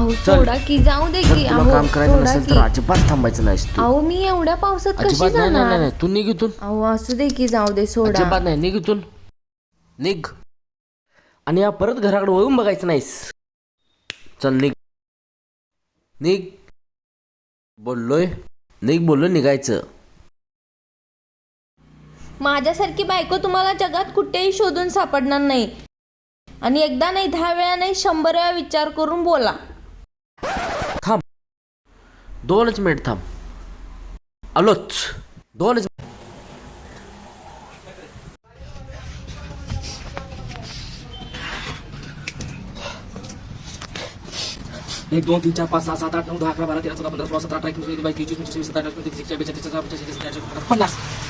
अहो चल. सोडा की जाऊ दे जर की. तुला अहो काम करायचं सोडा नसेल की. तर अजिबात थांबायचं नाहीस तू. अहो मी एवढ्या पावसात कशी अजिबात नाही नाही नाही, जाणार? नाही तू निघ इथून. अहो असू दे की जाऊ दे सोडा. अजिबात नाही. निघ इथून. निघ. आणि या परत घराकडे वळून बघायचं नाहीस. चल निघ. निघ. बोललोय. निघ बोललोय निघायचं. माझ्यासारखी बायको तुम्हाला जगात कुठेही शोधून सापडणार नाही. आणि एकदा नाही दहा वेळा नाही शंभर वेळा विचार करून बोला. मिनिट थांब आलोच दोनच एक दोन तीन चार पाच सहा सात आठ नऊ दहा अकरा बारा तेरा चौदा पंधरा सोळा सतरा अठरा एकोणीस वीस बावीस तेवीस चोवीस पंचवीस सत्तावीस अठ्ठावीस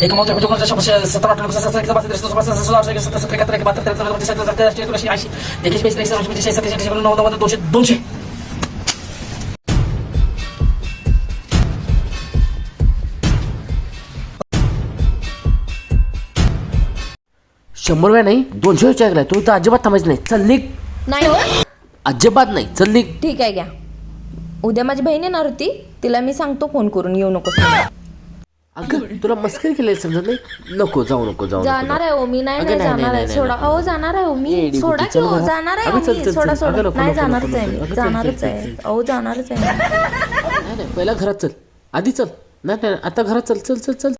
एक मोठे म्हणजे कोणाच्या शंभर सतरा अठरा सहा सात बारा तेरा चौदा पंधरा सोळा सोळा सतरा सत्तर एकाहत्तर एक बहात्तर तेहत्तर चौदा पंचवीस सत्तर अठ्ठावीस एकोणीसशे ऐंशी एकशे बेचाळीस त्रेचाळीस चौदा पंचवीस सत्तेचाळीस अठ्ठेचाळीस नव्वद नव्वद दोनशे दोनशे शंभर वेळा नाही दोनशे वेळा ऐकलाय तू तर अजिबात थांबायचं नाही चल निघ नाही हो अजिबात नाही चल निघ ठीक आहे घ्या उद्या माझी बहीण येणार होती तिला मी सांगतो फोन करून येऊ नको अगं तुला मस्करी केली समजत नाही? नको जाऊ नको जाऊ नको जाणार आहे हो मी नाही अगं, नाही नाही, जाणार नाही, आहे. नाही, सोडा नाही. अहो जाणार आहे हो मी. इडी सोडा की हो. जाणार आहे अगं, हो चल, मी. चल, सोडा चल. सोडा. अगं, नको, नाही नको, जाणारच नको, आहे. नको. मी अगं, चल, जाणारच चल, आहे. अहो जाणारच आहे. मी नाही नाही पहिला घरात चल. आधी चल. नाही नाही आता घरात चल चल चल चल.